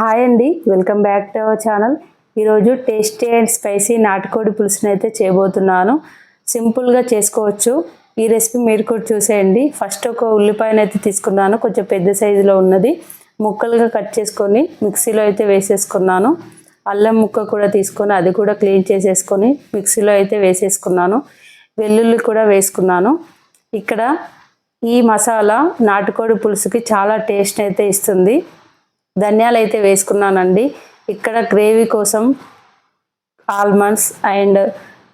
Hi అండి welcome back to our channel ఈరోజు tasty and spicy నాటుకోడి పులుసుని అయితే చేయబోతున్నాను. సింపుల్గా చేసుకోవచ్చు. ఈ రెసిపీ మీరు కూడా చూసేయండి. ఫస్ట్ ఒక ఉల్లిపాయను అయితే తీసుకున్నాను. కొంచెం పెద్ద సైజులో ఉన్నది. ముక్కలుగా కట్ చేసుకొని మిక్సీలో అయితే వేసేసుకున్నాను. అల్లం ముక్క కూడా తీసుకొని అది కూడా క్లీన్ చేసేసుకొని మిక్సీలో అయితే వేసేసుకున్నాను. వెల్లుల్లి కూడా వేసుకున్నాను. ఇక్కడ ఈ మసాలా నాటుకోడి పులుసుకి చాలా టేస్ట్ అయితే ఇస్తుంది. ధనియాలు అయితే వేసుకున్నానండి. ఇక్కడ గ్రేవీ కోసం ఆల్మండ్స్ అండ్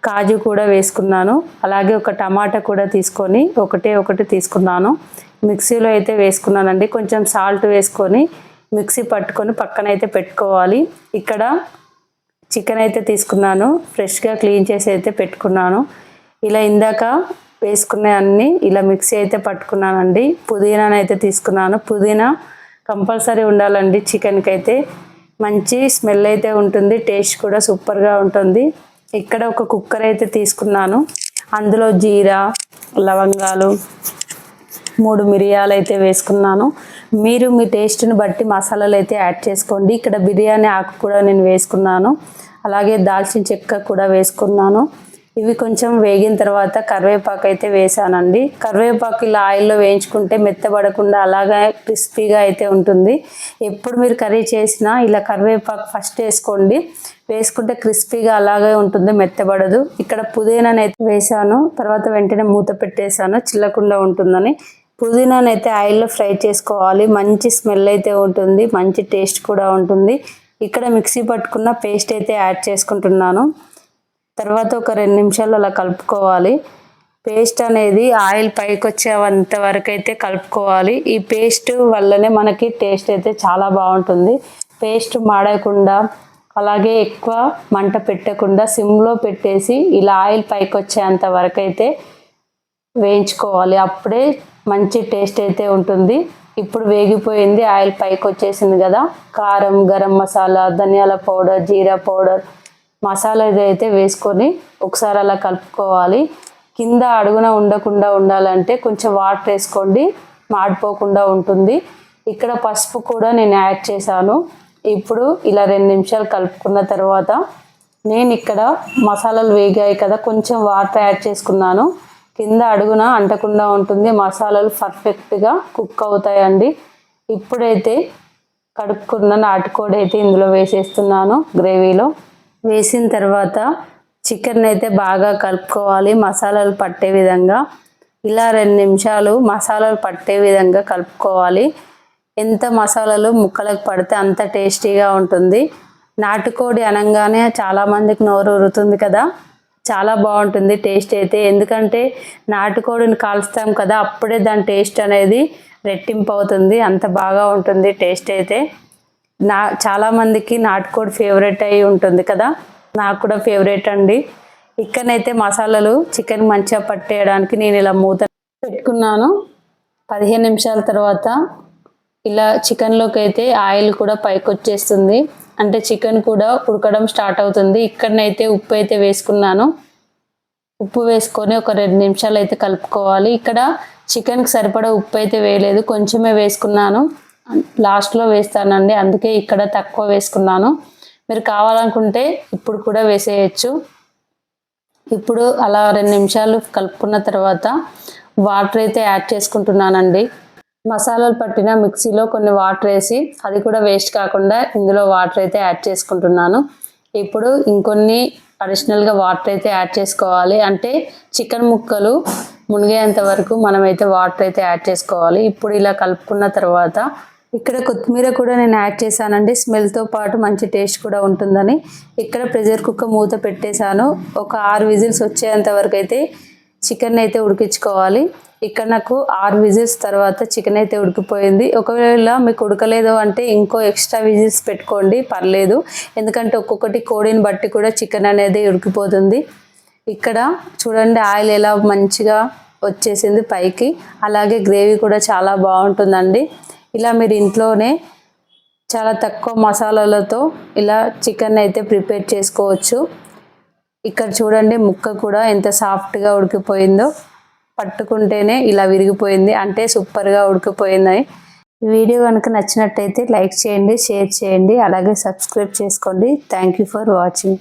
కాజు కూడా వేసుకున్నాను. అలాగే ఒక టమాటా కూడా తీసుకొని ఒకటే ఒకటి తీసుకున్నాను. మిక్సీలో అయితే వేసుకున్నానండి. కొంచెం సాల్ట్ వేసుకొని మిక్సీ పట్టుకొని పక్కన అయితే పెట్టుకోవాలి. ఇక్కడ చికెన్ అయితే తీసుకున్నాను. ఫ్రెష్గా క్లీన్ చేసి అయితే పెట్టుకున్నాను. ఇలా ఇందాక వేసుకునే అన్నీ ఇలా మిక్సీ అయితే పట్టుకున్నానండి. పుదీనానైతే అయితే తీసుకున్నాను. పుదీనా కంపల్సరీ ఉండాలండి చికెన్కి అయితే మంచి స్మెల్ అయితే ఉంటుంది టేస్ట్ కూడా సూపర్గా ఉంటుంది. ఇక్కడ ఒక కుక్కర్ అయితే తీసుకున్నాను. అందులో జీరా లవంగాలు మూడు మిరియాలు అయితే వేసుకున్నాను. మీరు మీ టేస్ట్ని బట్టి మసాలాలు అయితే యాడ్ చేసుకోండి. ఇక్కడ బిర్యానీ ఆకు కూడా నేను వేసుకున్నాను. అలాగే దాల్చిన చెక్క కూడా వేసుకున్నాను. ఇవి కొంచెం వేగిన తర్వాత కరివేపాకు అయితే వేసానండి. కరివేపాకు ఇలా ఆయిల్లో వేయించుకుంటే మెత్తబడకుండా అలాగే క్రిస్పీగా అయితే ఉంటుంది. ఎప్పుడు మీరు కర్రీ చేసినా ఇలా కరివేపాకు ఫస్ట్ వేసుకోండి. వేసుకుంటే క్రిస్పీగా అలాగే ఉంటుంది మెత్తబడదు. ఇక్కడ పుదీనానైతే వేసాను. తర్వాత వెంటనే మూత పెట్టేశాను. చిల్లకుండా ఉంటుందని. పుదీనానైతే ఆయిల్లో ఫ్రై చేసుకోవాలి. మంచి స్మెల్ అయితే ఉంటుంది. మంచి టేస్ట్ కూడా ఉంటుంది. ఇక్కడ మిక్సీ పట్టుకున్న పేస్ట్ అయితే యాడ్ చేసుకుంటున్నాను. తర్వాత ఒక రెండు నిమిషాలు అలా కలుపుకోవాలి. పేస్ట్ అనేది ఆయిల్ పైకి వచ్చేంత వరకు అయితే కలుపుకోవాలి. ఈ పేస్ట్ వల్లనే మనకి టేస్ట్ అయితే చాలా బాగుంటుంది. పేస్ట్ మాడకుండా అలాగే ఎక్కువ మంట పెట్టకుండా సిమ్లో పెట్టేసి ఇలా ఆయిల్ పైకి వచ్చేంత వరకు అయితే వేయించుకోవాలి. అప్పుడే మంచి టేస్ట్ అయితే ఉంటుంది. ఇప్పుడు వేగిపోయింది ఆయిల్ పైకి వచ్చేసింది కదా. కారం గరం మసాలా ధనియాల పౌడర్ జీరా పౌడర్ మసాలా అయితే వేసుకొని ఒకసారి అలా కలుపుకోవాలి. కింద అడుగున ఉండకుండా ఉండాలంటే కొంచెం వాటర్ వేసుకోండి మాడిపోకుండా ఉంటుంది. ఇక్కడ పసుపు కూడా నేను యాడ్ చేశాను. ఇప్పుడు ఇలా రెండు నిమిషాలు కలుపుకున్న తర్వాత నేను ఇక్కడ మసాలాలు వేగాయి కదా కొంచెం వాటర్ యాడ్ చేసుకున్నాను. కింద అడుగున అంటకుండా ఉంటుంది మసాలాలు పర్ఫెక్ట్గా కుక్ అవుతాయండి. ఇప్పుడైతే కడుక్కున్న నాటుకోడి అయితే ఇందులో వేసేస్తున్నాను గ్రేవీలో. వేసిన తర్వాత చికెన్ అయితే బాగా కలుపుకోవాలి. మసాలాలు పట్టే విధంగా ఇలా రెండు నిమిషాలు మసాలాలు పట్టే విధంగా కలుపుకోవాలి. ఎంత మసాలాలు ముక్కలకు పడితే అంత టేస్టీగా ఉంటుంది. నాటుకోడి అనగానే చాలామందికి నోరు ఉరుతుంది కదా. చాలా బాగుంటుంది టేస్ట్ అయితే. ఎందుకంటే నాటుకోడిని కాల్స్తాం కదా అప్పుడే దాని టేస్ట్ అనేది రెట్టింపు అవుతుంది. అంత బాగా ఉంటుంది టేస్ట్ అయితే. నా చాలామందికి నాటుకోడి ఫేవరెట్ అయి ఉంటుంది కదా? నాకు కూడా ఫేవరెట్ అండి. ఇక్కడనైతే మసాలాలు చికెన్ మంచిగా పట్టేయడానికి నేను ఇలా మూత పెట్టుకున్నాను. పదిహేను నిమిషాల తర్వాత ఇలా చికెన్లోకి అయితే ఆయిల్ కూడా పైకి వచ్చేస్తుంది. అంటే చికెన్ కూడా ఉడకడం స్టార్ట్ అవుతుంది. ఇక్కడనైతే ఉప్పు అయితే వేసుకున్నాను. ఉప్పు వేసుకొని ఒక రెండు నిమిషాలు అయితే కలుపుకోవాలి. ఇక్కడ చికెన్కి సరిపడా ఉప్పు అయితే వేయలేదు. కొంచెమే వేసుకున్నాను. లాస్ట్లో వేస్తానండి. అందుకే ఇక్కడ తక్కువ వేసుకున్నాను. మీరు కావాలనుకుంటే ఇప్పుడు కూడా వేసేయచ్చు. ఇప్పుడు అలా రెండు నిమిషాలు కలుపుకున్న తర్వాత వాటర్ అయితే యాడ్ చేసుకుంటున్నానండి. మసాలాలు పట్టిన మిక్సీలో కొన్ని వాటర్ వేసి అది కూడా వేస్ట్ కాకుండా ఇందులో వాటర్ అయితే యాడ్ చేసుకుంటున్నాను. ఇప్పుడు ఇంకొన్ని అడిషనల్గా వాటర్ అయితే యాడ్ చేసుకోవాలి. అంటే చికెన్ ముక్కలు మునిగేంత వరకు మనమైతే వాటర్ అయితే యాడ్ చేసుకోవాలి. ఇప్పుడు ఇలా కలుపుకున్న తర్వాత ఇక్కడ కొత్తిమీర కూడా నేను యాడ్ చేశానండి. స్మెల్తో పాటు మంచి టేస్ట్ కూడా ఉంటుందని. ఇక్కడ ప్రెషర్ కుక్కర్ మూత పెట్టేశాను. ఒక ఆరు విజిల్స్ వచ్చేంత వరకు అయితే చికెన్ అయితే ఉడికించుకోవాలి. ఇక్కడ నాకు ఆరు విజిల్స్ తర్వాత చికెన్ అయితే ఉడికిపోయింది. ఒకవేళ మీకు ఉడకలేదు అంటే ఇంకో ఎక్స్ట్రా విజిల్స్ పెట్టుకోండి. పర్లేదు. ఎందుకంటే ఒక్కొక్కటి కోడిని బట్టి కూడా చికెన్ అనేది ఉడికిపోతుంది. ఇక్కడ చూడండి ఆయిల్ ఎలా మంచిగా వచ్చేసింది పైకి. అలాగే గ్రేవీ కూడా చాలా బాగుంటుందండి. ఇలా మీరు ఇంట్లోనే చాలా తక్కువ మసాలాలతో ఇలా చికెన్ అయితే ప్రిపేర్ చేసుకోవచ్చు. ఇక్కడ చూడండి ముక్క కూడా ఎంత సాఫ్ట్గా ఉడికిపోయిందో. పట్టుకుంటేనే ఇలా విరిగిపోయింది. అంటే సూపర్గా ఉడికిపోయింది. వీడియో కనుక నచ్చినట్టయితే లైక్ చేయండి షేర్ చేయండి. అలాగే సబ్స్క్రైబ్ చేసుకోండి. Thank you for watching